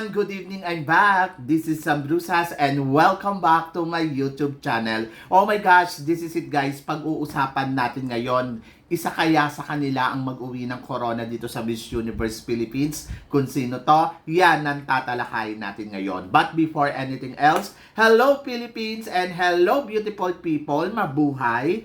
Everyone! Good evening, I'm back. This is Sam Brusas and welcome back to my YouTube channel. Oh my gosh, this is it guys. Pag-uusapan natin ngayon, isa kaya sa kanila ang mag-uwi ng corona dito sa Miss Universe Philippines? Kung sino to, yan ang tatalakayin natin ngayon. But before anything else, hello Philippines and hello beautiful people, mabuhay!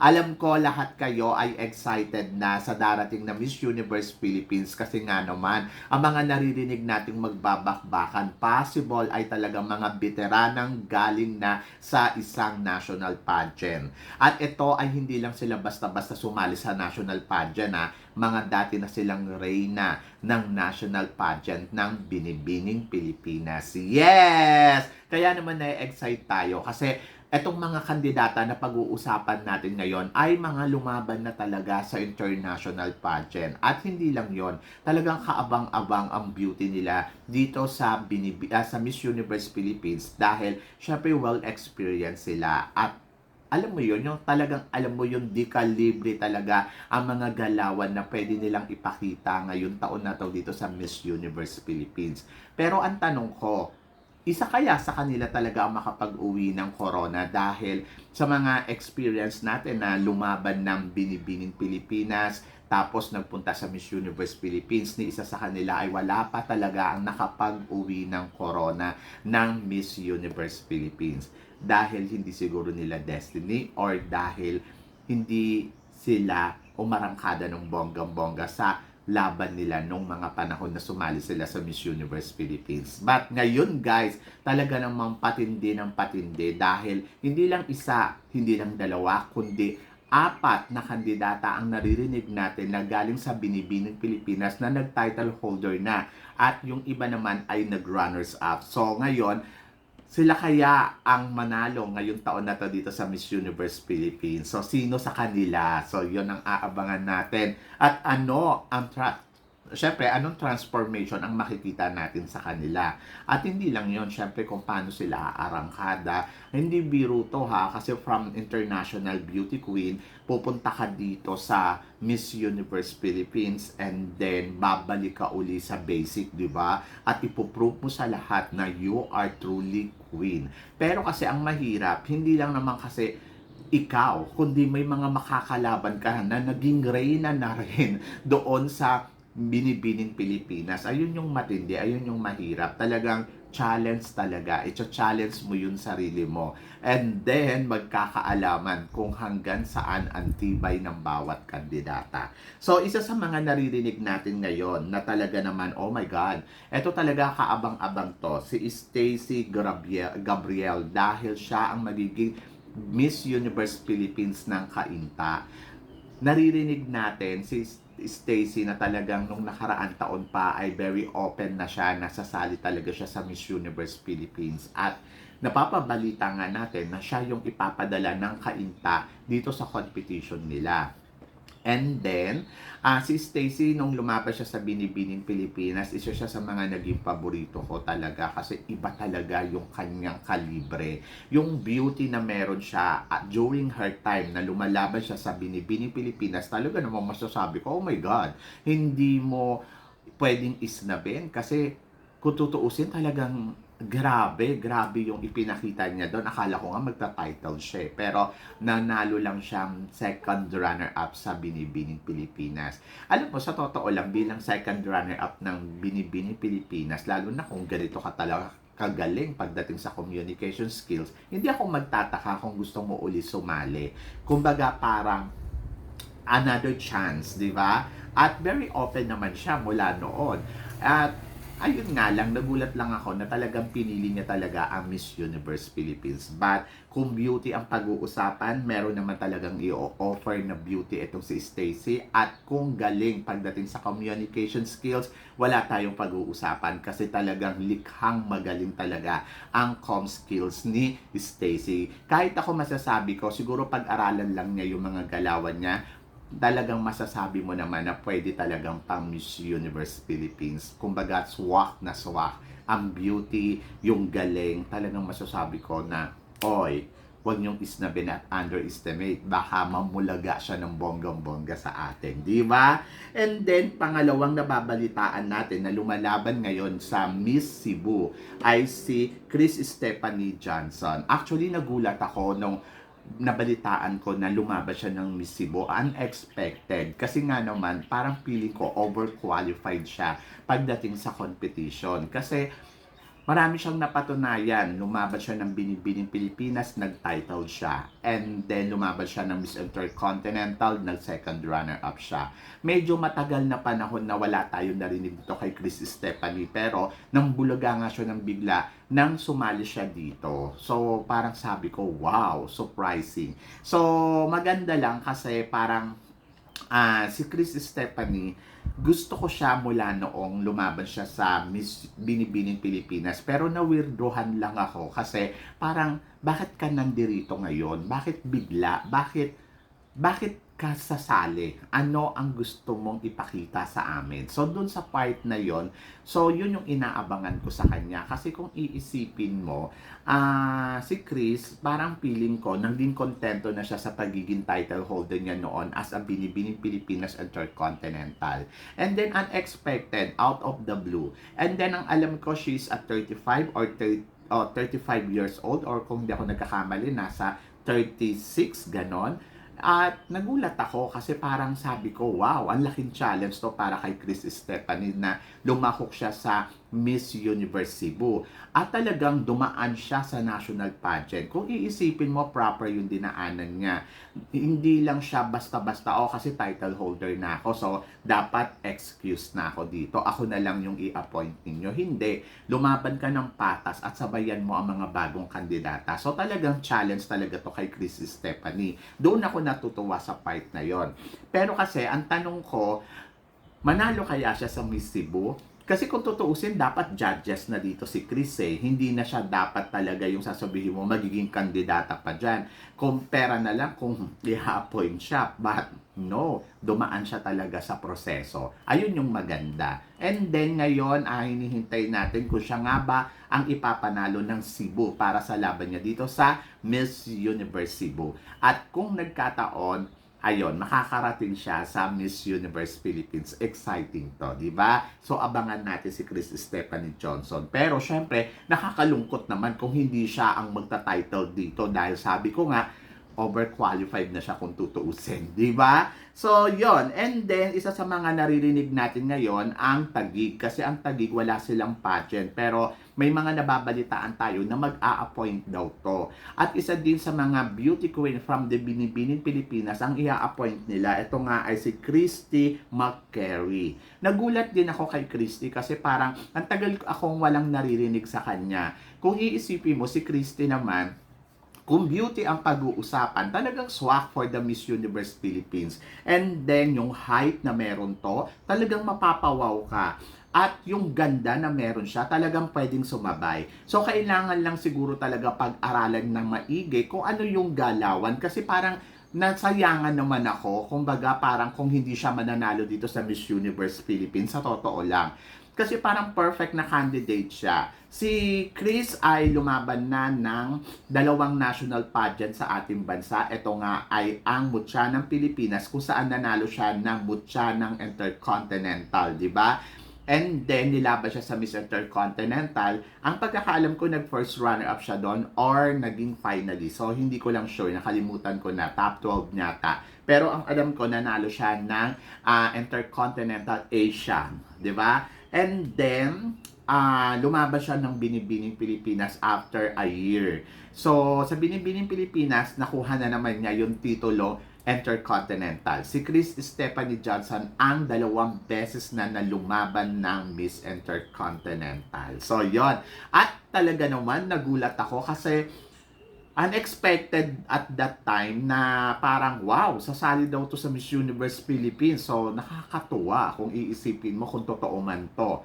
Alam ko lahat kayo ay excited na sa darating na Miss Universe Philippines kasi nga naman, ang mga naririnig nating magbabakbakan, possible ay talagang mga veteranang galing na sa isang national pageant. At ito ay hindi lang sila basta-basta sumali sa national pageant ha, mga dati na silang reyna ng national pageant ng Binibining Pilipinas. Yes! Kaya naman na-excite tayo kasi etong mga kandidata na pag-uusapan natin ngayon ay mga lumaban na talaga sa international pageant. At hindi lang yon talagang kaabang-abang ang beauty nila dito sa, binibi, ah, sa Miss Universe Philippines dahil syempre well-experienced sila at alam mo yun, yung talagang alam mo yung di ka libre talaga ang mga galawan na pwede nilang ipakita ngayon taon na to dito sa Miss Universe Philippines. Pero ang tanong ko, isa kaya sa kanila talaga ang makapag-uwi ng corona dahil sa mga experience natin na lumaban ng binibining Pilipinas, tapos nagpunta sa Miss Universe Philippines, ni isa sa kanila ay wala pa talaga ang nakapag-uwi ng corona ng Miss Universe Philippines. Dahil hindi siguro nila destiny or dahil hindi sila umarangkada ng bonggang-bongga sa laban nila nung mga panahon na sumali sila sa Miss Universe Philippines. But ngayon guys, talaga namang patindi ng patindi dahil hindi lang isa, hindi lang dalawa, kundi apat na kandidata ang naririnig natin na galing sa Binibining Pilipinas na nag-title holder na at yung iba naman ay nag-runners up. So ngayon, sila kaya ang manalo ngayong taon na to dito sa Miss Universe Philippines. So, sino sa kanila? So, yon ang aabangan natin. At ano ang tra- Siyempre, anong transformation ang makikita natin sa kanila? At hindi lang yon syempre kung paano sila aarangkada. Hindi biro to ha, kasi from International Beauty Queen, pupunta ka dito sa Miss Universe Philippines and then babalik ka uli sa basic, di ba? At ipoprove mo sa lahat na you are truly queen. Pero kasi ang mahirap, hindi lang naman kasi ikaw, kundi may mga makakalaban ka na naging reyna na rin doon sa binibining Pilipinas. Ayun yung matindi, ayun yung mahirap. Talagang challenge talaga. Ito-challenge mo yung sarili mo. And then, magkakaalaman kung hanggang saan ang tibay ng bawat kandidata. So, isa sa mga naririnig natin ngayon na talaga naman, oh my God, ito talaga kaabang-abang to, si Stacy Gabriel, dahil siya ang magiging Miss Universe Philippines ng Kainta. Naririnig natin si Stacy na talagang nung nakaraan taon pa ay very open na siya, nasasali talaga siya sa Miss Universe Philippines at napapabalita nga natin na siya yung ipapadala ng kainta dito sa competition nila. And then, uh, si Stacy, nung lumabas siya sa Binibining Pilipinas, isa siya sa mga naging paborito ko talaga kasi iba talaga yung kanyang kalibre. Yung beauty na meron siya uh, during her time na lumalaban siya sa Binibining Pilipinas, talaga namang masasabi ko, oh my God, hindi mo pwedeng isnabin kasi kung tutuusin talagang grabe, grabe yung ipinakita niya doon. Akala ko nga magta-title siya eh. Pero nanalo lang siyang second runner-up sa Binibining Pilipinas. Alam mo, sa totoo lang, bilang second runner-up ng Binibining Pilipinas, lalo na kung ganito ka talaga kagaling pagdating sa communication skills, hindi ako magtataka kung gusto mo uli sumali. Kumbaga parang another chance, di ba? At very open naman siya mula noon. At ayun nga lang, nagulat lang ako na talagang pinili niya talaga ang Miss Universe Philippines. But kung beauty ang pag-uusapan, meron naman talagang i-offer na beauty itong si Stacy. At kung galing pagdating sa communication skills, wala tayong pag-uusapan kasi talagang likhang magaling talaga ang com skills ni Stacy. Kahit ako masasabi ko, siguro pag-aralan lang niya yung mga galawan niya, talagang masasabi mo naman na pwede talagang pang Miss Universe Philippines. Kumbaga, swak na swak. Ang beauty, yung galing, talagang masasabi ko na, oy, huwag niyong isnabin at underestimate. Baka mamulaga siya ng bonggang-bongga sa atin. Di ba? And then, pangalawang nababalitaan natin na lumalaban ngayon sa Miss Cebu ay si Chris Stephanie Johnson. Actually, nagulat ako nung nabalitaan ko na lumabas siya ng Miss Cebu. Unexpected. Kasi nga naman, parang feeling ko overqualified siya pagdating sa competition. Kasi marami siyang napatunayan. Lumabas siya ng Binibining Pilipinas, nag-title siya. And then lumabas siya ng Miss Intercontinental, nag-second runner-up siya. Medyo matagal na panahon na wala tayong narinig dito kay Chris Stephanie. Pero nang bulaga nga siya ng bigla, nang sumali siya dito. So parang sabi ko, wow, surprising. So maganda lang kasi parang ah si Chris Stephanie, gusto ko siya mula noong lumaban siya sa Miss Binibining Pilipinas. Pero nawirdohan lang ako kasi parang bakit ka nandirito ngayon? Bakit bigla? Bakit bakit ka sasali? Ano ang gusto mong ipakita sa amin? So, dun sa part na yon so, yun yung inaabangan ko sa kanya. Kasi kung iisipin mo, ah si Chris, parang feeling ko, naging kontento na siya sa pagiging title holder niya noon as a Binibining Pilipinas Intercontinental. And then, unexpected, out of the blue. And then, ang alam ko, she's at 35 or 30, oh, 35 years old or kung hindi ako nagkakamali, nasa 36, ganon. At nagulat ako kasi parang sabi ko, wow, ang laking challenge to para kay Chris Stephanie na lumahok siya sa Miss Universe Cebu. At talagang dumaan siya sa national pageant. Kung iisipin mo, proper yung dinaanan niya. Hindi lang siya basta-basta, oh kasi title holder na ako, so dapat excuse na ako dito. Ako na lang yung i-appoint ninyo. Hindi. Lumaban ka ng patas at sabayan mo ang mga bagong kandidata. So talagang challenge talaga to kay Chris Stephanie. Doon ako natutuwa sa part na yon. Pero kasi, ang tanong ko, manalo kaya siya sa Miss Cebu? Kasi kung tutuusin, dapat judges na dito si Chris eh. Hindi na siya dapat talaga yung sasabihin mo magiging kandidata pa dyan. Kung pera na lang kung i-appoint siya. But no, dumaan siya talaga sa proseso. Ayun yung maganda. And then ngayon ay hinihintay natin kung siya nga ba ang ipapanalo ng Cebu para sa laban niya dito sa Miss Universe Cebu. At kung nagkataon, ayun, makakarating siya sa Miss Universe Philippines. Exciting to, di ba? So, abangan natin si Chris Stephanie Johnson. Pero, syempre, nakakalungkot naman kung hindi siya ang magta-title dito dahil sabi ko nga, overqualified na siya kung tutuusin, di ba? So, yon And then, isa sa mga naririnig natin ngayon, ang Tagig. Kasi ang Tagig, wala silang pageant. Pero, may mga nababalitaan tayo na mag-a-appoint daw to. At isa din sa mga beauty queen from the Binibining Pilipinas, ang i-appoint nila, ito nga ay si Christy McCary. Nagulat din ako kay Christy kasi parang ang tagal akong walang naririnig sa kanya. Kung iisipin mo, si Christy naman, kung beauty ang pag-uusapan, talagang swak for the Miss Universe Philippines. And then, yung height na meron to, talagang mapapawaw ka. At yung ganda na meron siya, talagang pwedeng sumabay. So, kailangan lang siguro talaga pag-aralan ng maigi kung ano yung galawan. Kasi parang nasayangan naman ako, kumbaga parang kung hindi siya mananalo dito sa Miss Universe Philippines, sa totoo lang. Kasi parang perfect na candidate siya. Si Chris ay lumaban na ng dalawang national pageant sa ating bansa. Ito nga ay ang Mutya ng Pilipinas kung saan nanalo siya ng Mutya ng Intercontinental, di ba? And then, nilaban siya sa Miss Intercontinental. Ang pagkakaalam ko, nag-first runner-up siya doon or naging finalist. So, hindi ko lang sure. Nakalimutan ko na. Top 12 nyata. Pero ang alam ko, nanalo siya ng ah, Intercontinental Asia. Ba? And then, ah lumabas siya ng Binibining Pilipinas after a year. So, sa Binibining Pilipinas, nakuha na naman niya yung titulo Intercontinental. Si Chris Stephanie Johnson ang dalawang beses na nalumaban ng Miss Intercontinental. So, yon At talaga naman, nagulat ako kasi unexpected at that time na parang wow, sasali daw to sa Miss Universe Philippines. So, nakakatuwa kung iisipin mo kung totoo man to.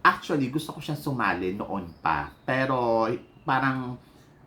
Actually, gusto ko siya sumali noon pa. Pero parang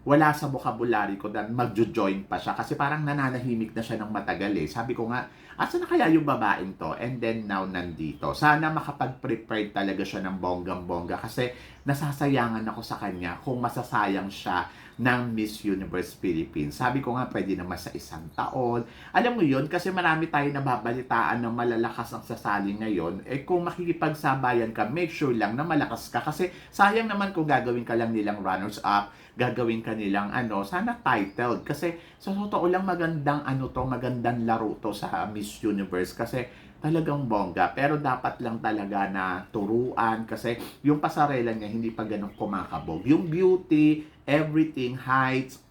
wala sa vocabulary ko na magjo-join pa siya kasi parang nananahimik na siya ng matagal eh. Sabi ko nga, asa na kaya yung babaeng to? And then now nandito. Sana makapag-prepare talaga siya ng bonggang-bongga kasi nasasayangan ako sa kanya kung masasayang siya ng Miss Universe Philippines. Sabi ko nga, pwede naman sa isang taon. Alam mo yun, kasi marami tayo nababalitaan ng malalakas ang sasali ngayon. Eh kung makikipagsabayan ka, make sure lang na malakas ka. Kasi sayang naman kung gagawin ka lang nilang runners-up, gagawin ka nilang ano, sana titled. Kasi sa totoo lang magandang ano to, magandang laro to sa Miss Universe. Kasi talagang bongga. Pero dapat lang talaga na turuan kasi yung pasarela niya hindi pa ganun kumakabog. Yung beauty, everything, heights,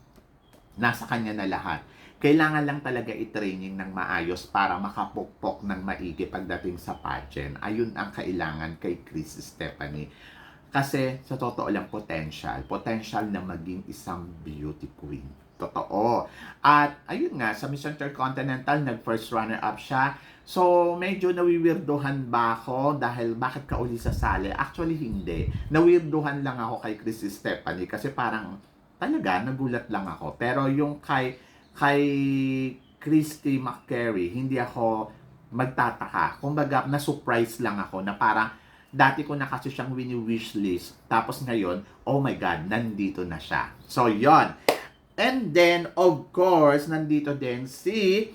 nasa kanya na lahat. Kailangan lang talaga i-training ng maayos para makapukpok ng maigi pagdating sa pageant. Ayun ang kailangan kay Chris Stephanie. Kasi sa totoo lang potential. Potential na maging isang beauty queen. Totoo. At ayun nga, sa Miss Intercontinental, nag-first runner-up siya. So, medyo nawiwirdohan ba ako dahil bakit ka uli sasali? Actually, hindi. Nawirdohan lang ako kay Chris Stephanie kasi parang talaga, nagulat lang ako. Pero yung kay, kay Christy McCary, hindi ako magtataka. Kumbaga, na-surprise lang ako na parang dati ko na kasi siyang wini-wish list. Tapos ngayon, oh my God, nandito na siya. So, yon And then, of course, nandito din si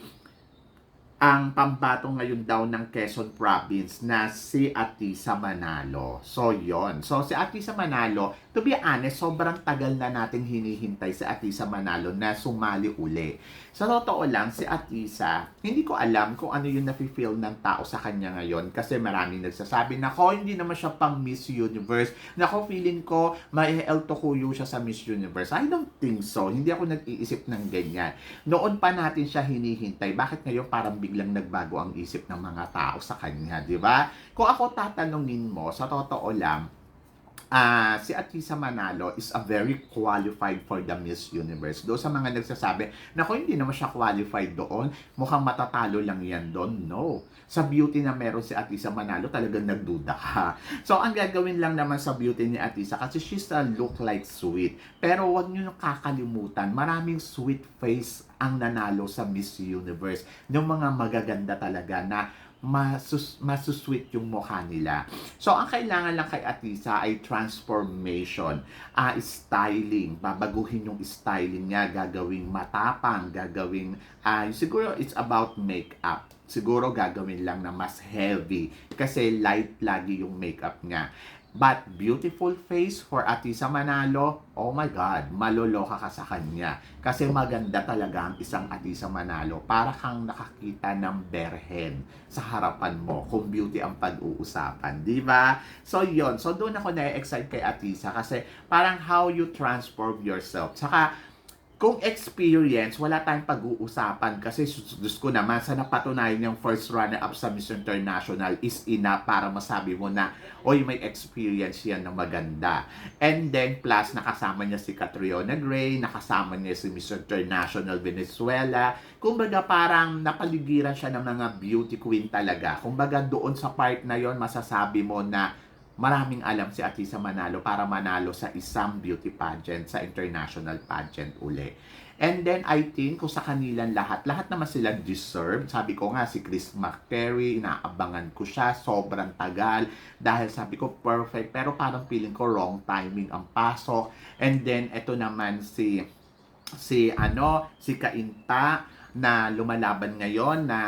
ang pambatong ngayon daw ng Quezon Province na si Atisa Manalo. So, yon. So, si Atisa Manalo, to be honest, sobrang tagal na natin hinihintay si Atisa Manalo na sumali uli. Sa totoo lang, si Atisa, hindi ko alam kung ano yung nafe-feel ng tao sa kanya ngayon kasi maraming nagsasabi na ko, hindi naman siya pang Miss Universe. Nako, feeling ko, may El Tokuyo siya sa Miss Universe. I don't think so. Hindi ako nag-iisip ng ganyan. Noon pa natin siya hinihintay. Bakit ngayon parang biglang nagbago ang isip ng mga tao sa kanya, di ba? Kung ako tatanungin mo, sa totoo lang, Ah, si Atisa Manalo is a very qualified for the Miss Universe. Do sa mga nagsasabi, nako hindi naman siya qualified doon, mukhang matatalo lang yan doon. No. Sa beauty na meron si Atisa Manalo, talagang nagduda ka. So, ang gagawin lang naman sa beauty ni Atisa, kasi she's a look like sweet. Pero wag niyo kakalimutan, maraming sweet face ang nanalo sa Miss Universe. Yung mga magaganda talaga na masus masusweet yung mukha nila. So, ang kailangan lang kay Atisa ay transformation, uh, styling, babaguhin yung styling niya, gagawing matapang, gagawing, uh, siguro it's about makeup. Siguro gagawin lang na mas heavy kasi light lagi yung makeup niya. But beautiful face for Atisa Manalo, oh my God, maloloka ka sa kanya. Kasi maganda talaga ang isang Atisa Manalo. Para kang nakakita ng berhen sa harapan mo kung beauty ang pag-uusapan. Di ba? So, yon So, doon ako na-excite kay Atisa kasi parang how you transform yourself. Saka, kung experience, wala tayong pag-uusapan kasi Diyos ko naman sa napatunayan yung first runner-up sa Miss International is enough para masabi mo na, oy, may experience yan na maganda. And then, plus, nakasama niya si Catriona Gray, nakasama niya si Miss International Venezuela. Kumbaga, parang napaligiran siya ng mga beauty queen talaga. Kumbaga, doon sa part na yon masasabi mo na maraming alam si Atisa Manalo para manalo sa isang beauty pageant, sa international pageant uli. And then, I think, kung sa kanilang lahat, lahat naman sila deserve. Sabi ko nga, si Chris McCary, inaabangan ko siya, sobrang tagal. Dahil sabi ko, perfect. Pero parang feeling ko, wrong timing ang pasok. And then, eto naman si, si, ano, si Kainta, na lumalaban ngayon na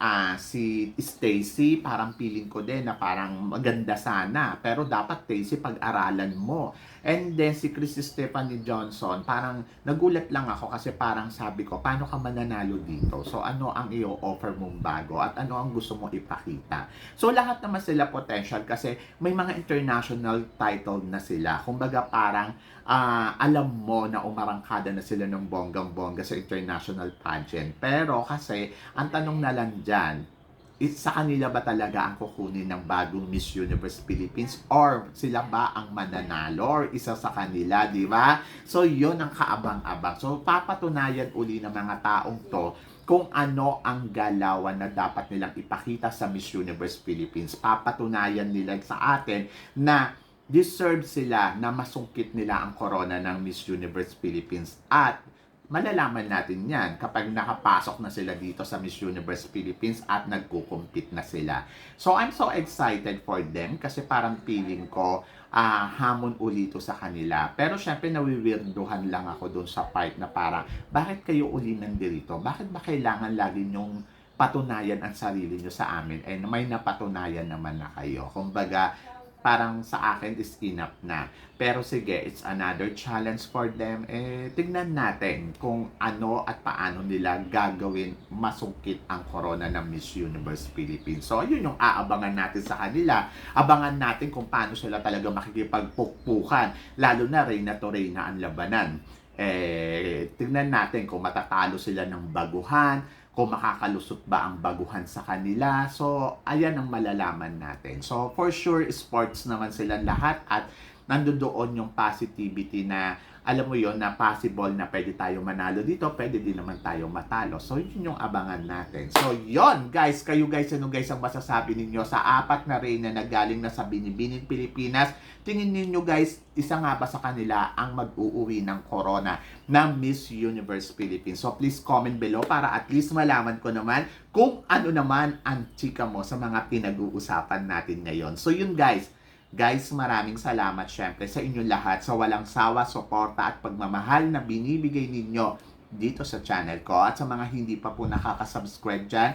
ah si Stacy, parang feeling ko din na parang maganda sana. Pero dapat, Stacy, pag-aralan mo. And then, si Chris Stephanie Johnson, parang nagulat lang ako kasi parang sabi ko, paano ka mananalo dito? So, ano ang i-offer mong bago? At ano ang gusto mo ipakita? So, lahat naman sila potential kasi may mga international title na sila. Kumbaga, parang ah, alam mo na umarangkada na sila ng bonggang-bongga sa international pageant. Pero kasi, ang tanong na lang dyan, is sa kanila ba talaga ang kukunin ng bagong Miss Universe Philippines or sila ba ang mananalo or isa sa kanila, di ba? So, yun ang kaabang-abang. So, papatunayan uli ng mga taong to kung ano ang galawan na dapat nilang ipakita sa Miss Universe Philippines. Papatunayan nila sa atin na deserve sila na masungkit nila ang corona ng Miss Universe Philippines at malalaman natin yan kapag nakapasok na sila dito sa Miss Universe Philippines at nagkukumpit na sila. So I'm so excited for them kasi parang feeling ko ah hamon ulito sa kanila. Pero syempre nawiwirduhan lang ako doon sa part na parang bakit kayo uli nandito? Bakit ba kailangan lagi nyong patunayan ang sarili nyo sa amin and may napatunayan naman na kayo. Kumbaga, parang sa akin is enough na. Pero sige, it's another challenge for them. Eh, tignan natin kung ano at paano nila gagawin masungkit ang corona ng Miss Universe Philippines. So, yun yung aabangan natin sa kanila. Abangan natin kung paano sila talaga makikipagpukpukan. Lalo na Reyna to Reyna ang labanan. Eh, tignan natin kung matatalo sila ng baguhan, kung makakalusot ba ang baguhan sa kanila. So, ayan ang malalaman natin. So, for sure, sports naman silang lahat at nandoon yung positivity na alam mo yon na possible na pwede tayo manalo dito, pwede din naman tayo matalo. So, yun yung abangan natin. So, yon guys, kayo guys, ano guys ang masasabi ninyo sa apat na reyna na galing na sa Binibining Pilipinas? Tingin ninyo guys, isa nga ba sa kanila ang mag-uuwi ng corona ng Miss Universe Philippines? So, please comment below para at least malaman ko naman kung ano naman ang chika mo sa mga pinag-uusapan natin ngayon. So, yun guys, Guys, maraming salamat syempre sa inyong lahat sa walang sawa, suporta at pagmamahal na binibigay ninyo dito sa channel ko. At sa mga hindi pa po nakaka-subscribe dyan,